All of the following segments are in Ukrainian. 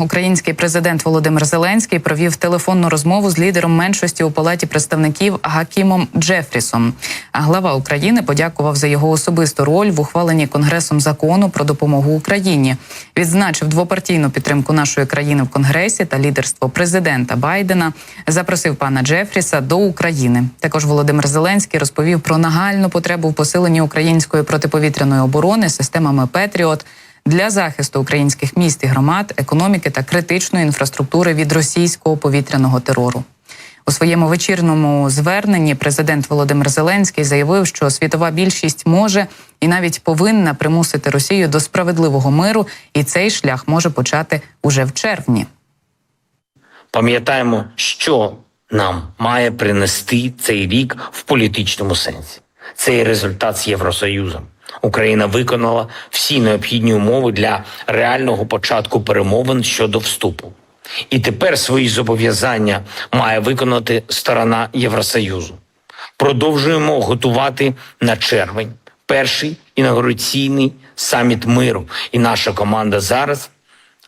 Український президент Володимир Зеленський провів телефонну розмову з лідером меншості у палаті представників Гакімом Джефрісом. А глава України подякував за його особисту роль в ухваленні конгресом закону про допомогу Україні. Відзначив двопартійну підтримку нашої країни в конгресі та лідерство президента Байдена. Запросив пана Джефріса до України. Також Володимир Зеленський розповів про нагальну потребу в посиленні української протиповітряної оборони системами Петріот для захисту українських міст і громад, економіки та критичної інфраструктури від російського повітряного терору. У своєму вечірному зверненні президент Володимир Зеленський заявив, що світова більшість може і навіть повинна примусити Росію до справедливого миру, і цей шлях може почати уже в червні. Пам'ятаємо, що нам має принести цей рік в політичному сенсі. Це є результат з Євросоюзом. Україна виконала всі необхідні умови для реального початку перемовин щодо вступу. І тепер свої зобов'язання має виконати сторона Євросоюзу. Продовжуємо готувати на червень перший інаугураційний саміт миру. І наша команда зараз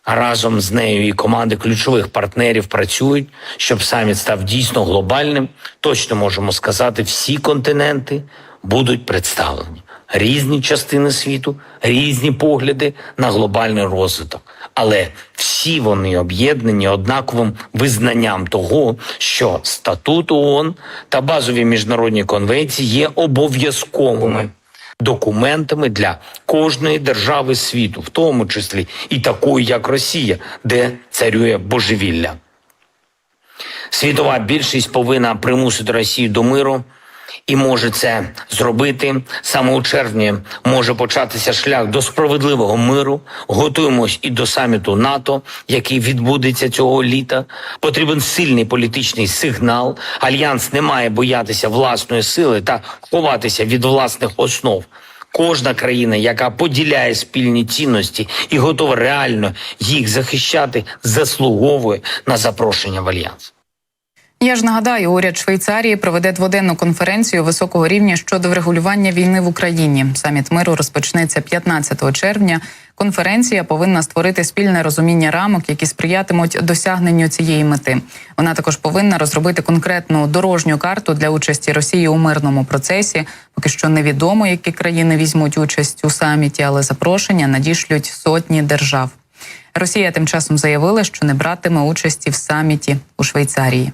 разом з нею і команди ключових партнерів працюють, щоб саміт став дійсно глобальним. Точно можемо сказати, всі континенти будуть представлені. Різні частини світу, різні погляди на глобальний розвиток, але всі вони об'єднані однаковим визнанням того, що статут ООН та базові міжнародні конвенції є обов'язковими документами для кожної держави світу, в тому числі і такої, як Росія, де царює божевілля. Світова більшість повинна примусити Росію до миру. І може це зробити саме у червні. Може початися шлях до справедливого миру. Готуємось і до саміту НАТО, який відбудеться цього літа. Потрібен сильний політичний сигнал. Альянс не має боятися власної сили та ховатися від власних основ. Кожна країна, яка поділяє спільні цінності і готова реально їх захищати, заслуговує на запрошення в альянс. Я ж нагадаю, уряд Швейцарії проведе дводенну конференцію високого рівня щодо врегулювання війни в Україні. Саміт миру розпочнеться 15 червня. Конференція повинна створити спільне розуміння рамок, які сприятимуть досягненню цієї мети. Вона також повинна розробити конкретну дорожню карту для участі Росії у мирному процесі. Поки що невідомо, які країни візьмуть участь у саміті, але запрошення надішлють сотні держав. Росія тим часом заявила, що не братиме участі в саміті у Швейцарії.